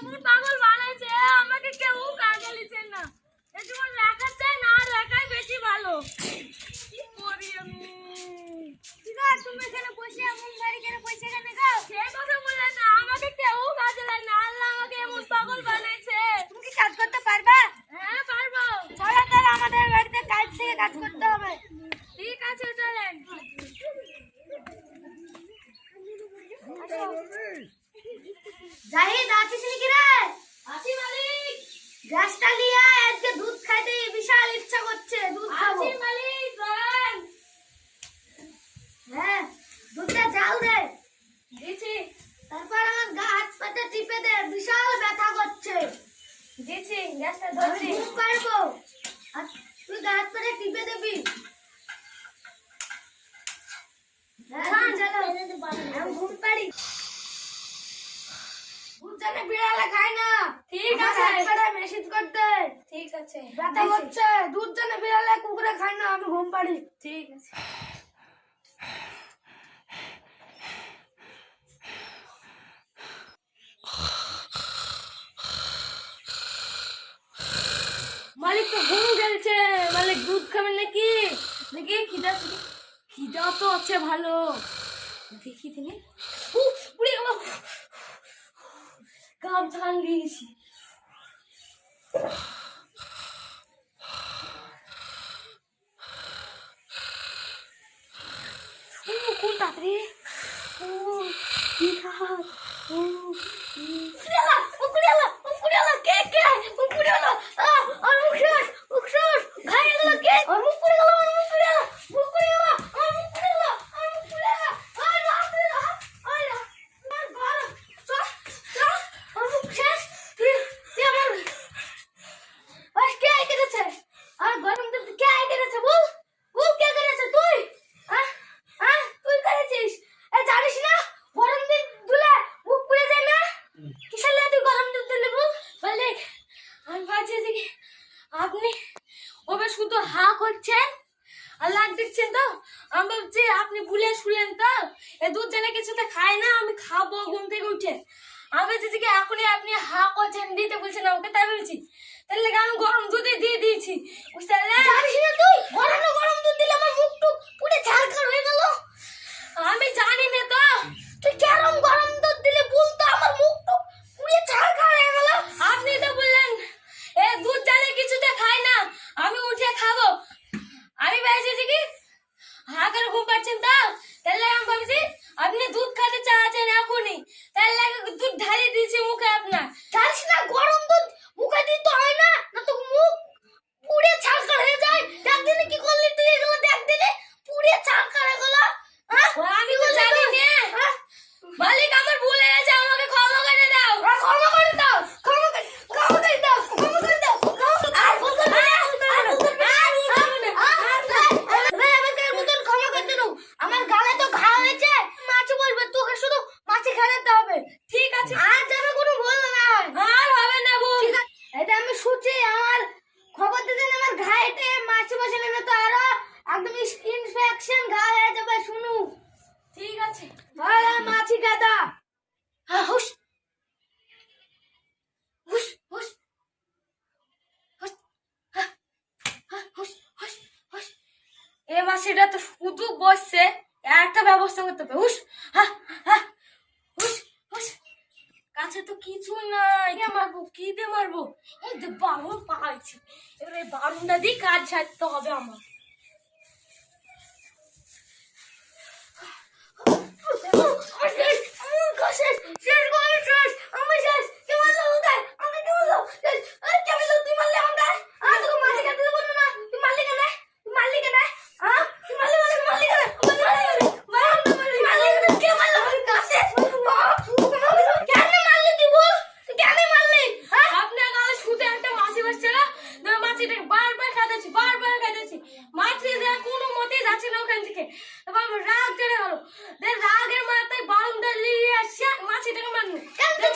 এমন পাগল বানাইছে আমাকে কেউ কাজে লিছেন না। জীবন লেখার চাই না লেখাই বেশি ভালো। কি করি আমি? ঠিক আছে তুমি এখানে বসে এমন বাড়ি কেন বসে এখানে? গাও সে কথা বললে না। আমাকে কেউ কাজে লাগে না। আল্লাহ আমাকে এমন পাগল বানাইছে। তুমি কি কাজ করতে পারবা? হ্যাঁ পারব। চলো তাহলে আমাদের বাড়িতে কাজ থেকে কাজ করতে হবে। ঠিক আছে চলেন। জাহিদ আছিস নাকি রে? আছি মালিক। গ্যাসটা লিয়ে আজকে দুধ খাইতে বিশাল ইচ্ছা করছে দুধ খাব। আছি মালিক দাঁড়ান হ্যাঁ দুধটা জাল দে। দিছি। তারপর আমার গা হাত পাটা টিপে দে বিশাল ব্যথা করছে। দিছি গ্যাসটা ধরছি। ঘুম পারব আর তুই গা হাত পাটা টিপে দিবি। হ্যাঁ চলো। আমি ঘুম দুধ যেন বিড়ালে খায় না। ঠিক আছে। মেসেজ করতে। ঠিক আছে। ব্যথা হচ্ছে। দুধ যেন বিড়ালে কুকুরে খায় না। আমি ঘুম পারি ঠিক আছে। মালিক তো ঘুম গেলছে মালিক দুধ খাবেন নাকি? দেখি খিদা খিদা তো আছে ভালো। দেখি তিনি গাম ঝাল দিয়েছি ও কোন তাড়াতাড়ি ও কি খাস ও উকুড়িয়ালা উকুড়িয়ালা উকুড়িয়ালা কে কে উকুড়িয়ালা আ আর উখরাস উখরাস ঘায়ে গেল কে আর উকুড়িয়ালা আর উকুড়িয়ালা উকুড়িয়ালা আর উকুড়িয়ালা আর উকুড়িয়ালা আর রাতে আর আর গরম চল চল আর উখরাস তুই তুই আমার আর কে আই করেছে আর গরম তো কে আই করেছে বল বল কে করেছে তুই আ আ তুই করেছিস এ জানিস না গরম দিন দুলে মুখ পুড়ে যায় না কিসের লাগে তুই গরম দুধ দিলি বল মালিক আমি ভাবছি যে কি আপনি ওবে শুধু হা করছেন? আর লাগ দিচ্ছেন তো? আমি ভাবছি আপনি ভুলে শুলেন তো? এ দুধ জানে কিছুতে খায় না, আমি খাব ঘুম থেকে উঠে। আমি ভাবছি কি এখনই আপনি হা করছেন, দিতে বলছেন আমাকে, তাই বলছি। তাহলে আমি গরম দুধে দিয়ে দিয়েছি। বুঝতে পারলেন? জানিস না তুই? গরম গরম দুধ দিলে আমার মুখ টুক ঝাড়খাড় হয়ে গেল আমি জানি না তো তুই কেরম গরম দুধ দিলে বল তো আমার মুখ টুক পুড়ে ঝাড়খাড় হয়ে গেল আপনি তো বললেন এ দুধ জানে কিছুতে খায় না আমি উঠে খাব আমি ভাবছি যে কি হা করে ঘুম পাচ্ছেন তো তাহলে আমি ভাবছি আপনি দুধ খেতে চাচ্ছেন এখনই তাহলে লাগে দুধ ঢালি দিয়েছি মুখে আপনার জানিস না গরম দুধ মুখে দিতে হয় না না তো মুখ পুড়ে ঝাড়খাড় হয়ে যায় দেখ দিনে কি করলি তুই এগুলো দেখ দিনে পুড়ে ঝাড়খাড় হয়ে গেল হ্যাঁ ও, আমি তো জানি না হ্যাঁ মালিক আমার ভুল হয়ে গেছে আমাকে ক্ষমা করে দাও আর ক্ষমা করে দাও ক্ষমা করে ক্ষমা করে দাও ক্ষমা করে দাও ক্ষমা করে আর ভুল করবে না আর ভুল করবে না আর ভুল করবে না ভাই আমাকে এর মতন ক্ষমা করে দিন আমার গালে তো ঘা হয়েছে মাছি বলবে তোকে শুধু মাছি খেলাতে হবে ঠিক আছে আর যেন কোনো ভুল না হয় আর হবে না ভুল ঠিক আছে এটা আমি শুনছি আমার খবর দিতেন আমার ঘায়েতে মাছি বসে নেবে তো আরও একদম ইনফেকশন ঘা হয়ে যাবে শুনু। ঠিক আছে। আরে মাছি গাদা। হ্যাঁ হুশ। হুশ হুশ। হুশ। হ্যাঁ, হ্যাঁ, হুশ হুশ হুশ। এবার সেটা তো শুধু বসছে একটা ব্যবস্থা করতে হবে। হুশ। হ্যাঁ হ্যাঁ কাছে তো কিছু নাই কে মারবো কি দিয়ে মারবো এই যে বারুন পাইছি এবার এই বারুনটা দিয়ে কাজ ছাড়তে হবে আমার শেষ শেষ আমি শেষ কে মারলো শেষ আরে কে মারলো তুই মারলে আমাকে আ তোকে মাছি কাটতে দেবো না তুই মারলি কেন তুই মারলি কেন আ তুই মারলি মানে মারলি কেন মারলি মারলি মারলি কেন কে মারলো আমাকে কাছে কেন মারলি তুই বল তুই কেন মারলি হ্যাঁ আপনার গালে শুতে একটা মাছি বসছিল না মাছিটাকে বারবার খাইতেছি বারবার খাইতেছি মাছি যে কোনো মতেই যাচ্ছে না ওখান থেকে এবার রাগ চড়ে গেল রাগের মাথায় বারুনটা নিয়ে আসছে মাছিটাকে মারলো কেন তুই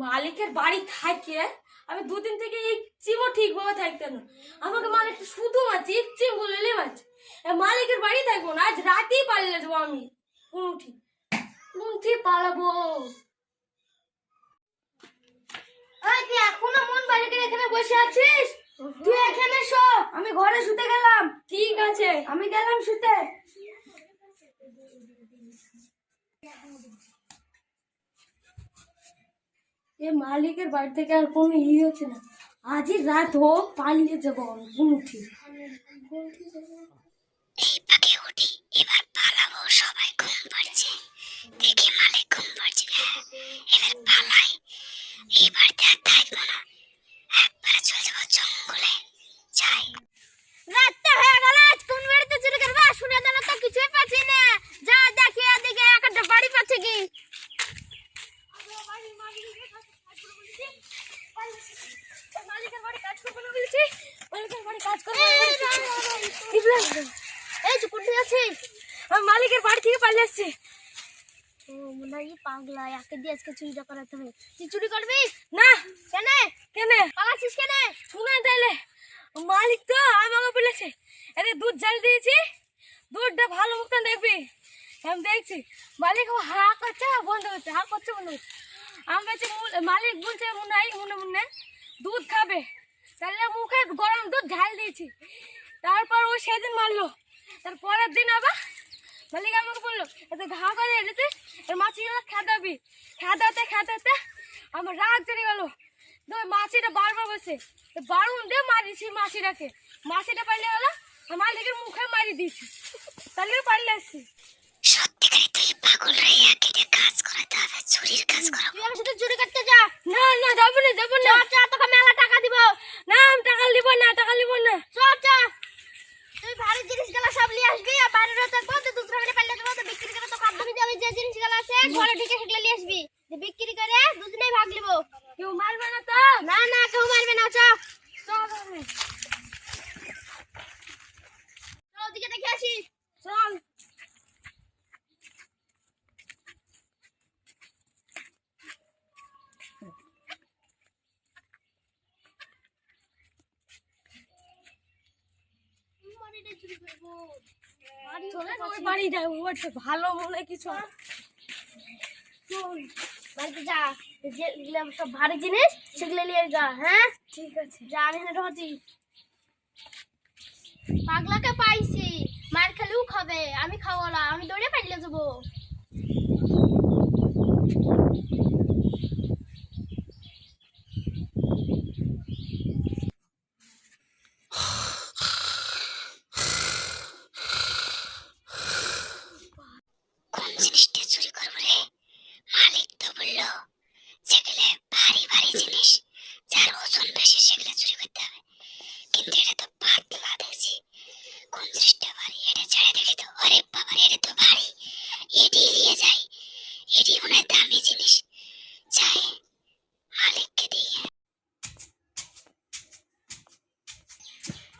মালিকের বাড়ি থাকে আমি দুদিন থেকে ইচ্ছিমও ঠিকভাবে থাকতাম না। আমাকে মালিক শুধু মাছ ইচ্ছে বলে মাছ মালিকের বাড়ি থাকব না আজ রাতেই পালিয়ে যাব আমি। উঠি উঠি পালাবো। এই তুই এখনও মন বাড়ি করে এখানে বসে আছিস? তুই এখানে শো। আমি ঘরে শুতে গেলাম। ঠিক আছে। আমি গেলাম শুতে। এ মালিকের বাড়ি থেকে আর কোনো ই হচ্ছে না। আজই রাত হোক পালিয়ে যাব আমি উঠি। এই উঠি এবার পালাবো সবাই ঘুম পাড়ছে। দেখি মালিক ঘুম পাড়ছে এবার পালাই। এই বাড়িতে আর থাকব না একবারে চলে যাব জঙ্গলে। যাই। রাতটা হয়ে গেল আজ কোন বাড়িতে চুরি করবা শুনে জানা তো কিছুই পাচ্ছি না। যা দেখি এদিকে একটা বাড়ি পাচ্ছে কি? এই মালিকের বাড়ি থেকে পালিয়ে মনে হয় তুই চুরি করবি না মালিক তো আমাকে বলেছে আরে দুধ জাল দিয়েছি দুধটা ভালো মতন দেখবি আমি দেখছি মালিক হা করছে বন্ধ হচ্ছে হা করছে বন্ধ হচ্ছে আমি বলছি মালিক বলছে মনে হয়, মনে মনে। দুধ খাবে। তাহলে মুখে গরম দুধ ঢাল দিয়েছি। তারপর ও সেদিন মারলো। তার পরের দিন আবার মালিক আমাকে বলল, এত ঘা করে এনেছিস এর মাছিগুলো খেদাবি। খেদাতে খেদাতে আমার রাগ চলে গেল। তো মাছিটা বারবার বসে বারুন দিয়ে মারিছি মাছিটাকে। মাছিটা পাইলে গেল মালিকের মুখে মারি দিয়েছি। তাহলে পারলে আসছি। তুই পাগল একে কাজ করাতে হবে চুরির কাজ করাবো। তুই আমার সাথে চুরি করতে যা। না না যাব না যাব না। চ তোকে মেলা টাকা দিব। না আমি টাকা নিবো না টাকা নিবো না। চ চ তুই ভারী জিনিসগুলো সব নিয়ে আসবি আর বাইরে থাকব তুই দুসরা দেবো তো বিক্রি করে তো কাঁদবি যাবে যে জিনিসগুলো আছে ঘরে ঢুকে সেগুলো নিয়ে আসবি। বিক্রি করে দুজনেই ভাগ নিবো। কেউ মারবে না তো? না না কেউ মারবে না চ। চল চল ওদিকে দেখে আসি চল চলে না ওই বাড়ি যাই ভালো মনে কিছু বাড়িতে যা যেগুলো সব ভারী জিনিস সেগুলো নিয়ে যা হ্যাঁ? ঠিক আছে। যা আমি রহছি পাগলাকে পাইছি মার খেলেও খাবে আমি খাওয়ালা না আমি দৌড়ে পাইলে যাব কোন জিনিসটা চুরি করব রে মালিক তো বলল যেগুলো ভারী ভারী জিনিস যার ওজন বেশি সেগুলো চুরি করতে হবে কিন্তু এটা তো পাতলা দেখছি কোন জিনিসটা ভারী এটা ছেড়ে দেখি তো আরে বাবা এটা তো ভারী এটি নিয়ে যাই এটি মনে দামি জিনিস যাই মালিককে দিয়ে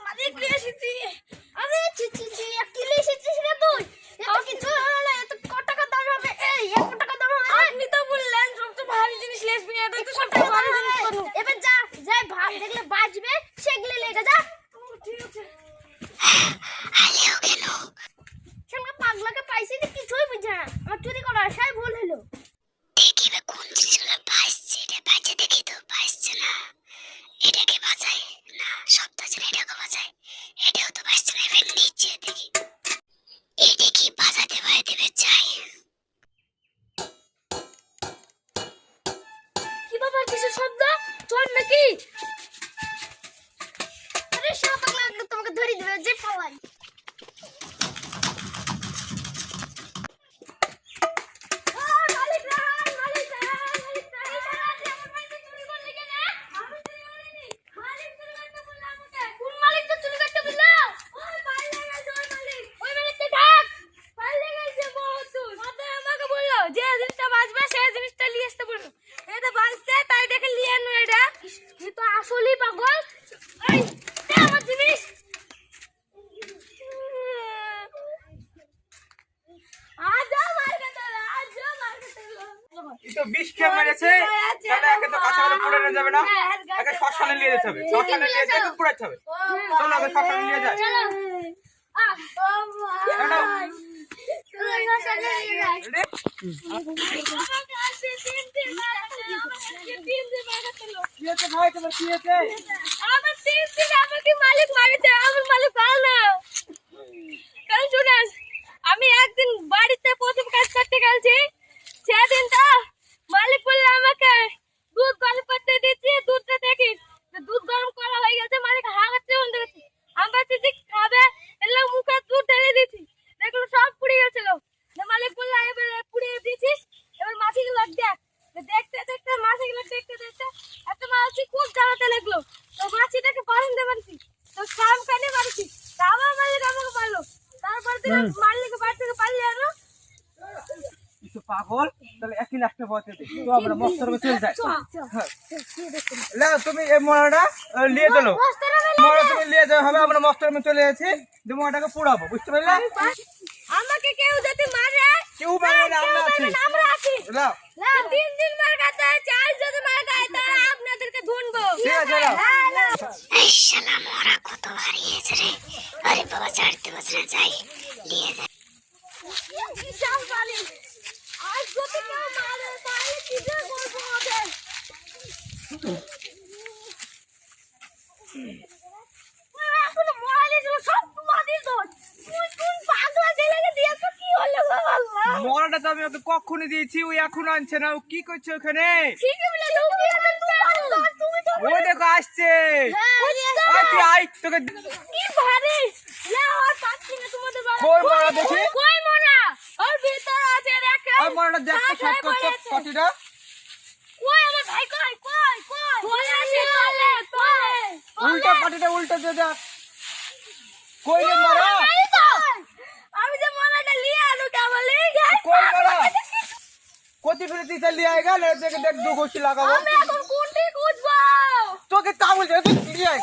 মালিক নিয়ে এসেছি ছি ছি ছি কি লিয়ে এসেছিস তুই এত কিছু হলো না এত কত টাকা দাম হবে এই এক টাকা দাম হবে আপনি তো বললেন সবচেয়ে ভারী জিনিস লেসবি এটা তো সবচেয়ে ভারী জিনিস করো এবার যা যাই ভাগ দেখলে বাজবে সেগুলো লেগে যা ঠিক আছে আলেও কেন সামনে পাগলাকে পাইছি না কিছুই বুঝে না আমার চুরি করা সেই ভুল হলো দেখি বা কোন জিনিসগুলো বাজছে এটা বাজে দেখি তো বাজছে না এটাকে বাজাই না শব্দ আছে না এটাকে বাজাই এটাও তো বাজছে না এবার নিচে দেখি এটা কি বাজাতে পারে দেবে চাই কি বাবা কিছু শব্দ চল নাকি আরে সব পাগলা তোমাকে ধরে দেবে যে পালাই যে জিনিসটা বাজবে সেই জিনিসটা নিয়ে আসতে বলল এটা বাজছে তাই দেখে নিয়ে আনো এটা তুই তো আসলেই পাগল এই দে আমার জিনিস আজও মার খেতে হবে আজও মার খেতে হবে এটা মেরেছে, তাহলে একে তো কাঁচা যাবে না। একে শ্মশানে নিয়ে যেতে হবে। শ্মশানে নিয়ে যেতে হবে। চলো আগে শ্মশানে নিয়ে শুনেন আমি একদিন বাড়িতে প্রথম কাজ করতে গেছি সেদিনটা মালিক বললে আমাকে দুধ গরম করতে দিচ্ছি দুধটা দেখি যে দুধ গরম করা হয়ে গেছে মালিক হাগাচ্ছে বন্ধ গেছে আমার দিদি খাবে এলে মুখে দুধ ঢেলে দিয়েছি দেখল সব পুড়ে গেছিল যে মালিক বললে এবার পুড়িয়ে দিয়েছিস এবার মাছিগুলো দেখ তো দেখতে দেখতে মাছিগুলো দেখতে দেখতে একটা মাছি খুব জ্বালাতে লাগল তো মাছিটাকে বারণ পারছি তো সাম কানে মারছি তা আবার মালিক আমাকে মারলো তারপর দিন মালিক বাড়ি থেকে পারলি আনো কিছু পাগল? তাহলে একই লাস্টে বলতে দে। তো আমরা মস্তর চলে যাই। হ্যাঁ। না তুমি এই মরাটা নিয়ে চলো। মরা তুমি নিয়ে যাও হবে আমরা মস্তর চলে যাচ্ছি। মরাটাকে পোড়াবো বুঝতে পারলে? আমাকে কেউ যদি মারে কেউ মারবে না আমরা আছি। আমরা আছি। নাও, না তিন দিন মার কাছে চার যদি মার গায়ে তাহলে আপনাদেরকে ধুনবো ঠিক আছে নাও। হ্যাঁ, এই শালা মরা কত ভারী হয়েছে রে। আরে বাবা ছাড়তে বসে না যাই। মরাটা তো আমি কখনই দিয়েছি ওই এখন আনছে না। ও কি করছে ওখানে ঠিকই বলে তুমি তুমি তুমি তো ওই দেখো আসছে। হ্যাঁ তুই আয় তোকে কি ভারী! না আর পাচ্ছি না তোমাদের বাবা কই মরা দেখি? কই মরা? ওর ভিতর আছে দেখো। আর মরাটা হয়ে করছে পড়েছে। কই আমার ভাই কই কই কই? কই? আছে তলে তলে উল্টা পাটিটা উল্টা দেখ কই রে মরা? আমি যে মরাটা লিয়ে আনু কেবলি কই মরা? কতি ফিরে তুই লিয়ে আয় গেল দেখে দেখ দু গোষ্ঠী লাগাবো। আমি এখন তোকে তা বলছে তুই লিয়ে আয়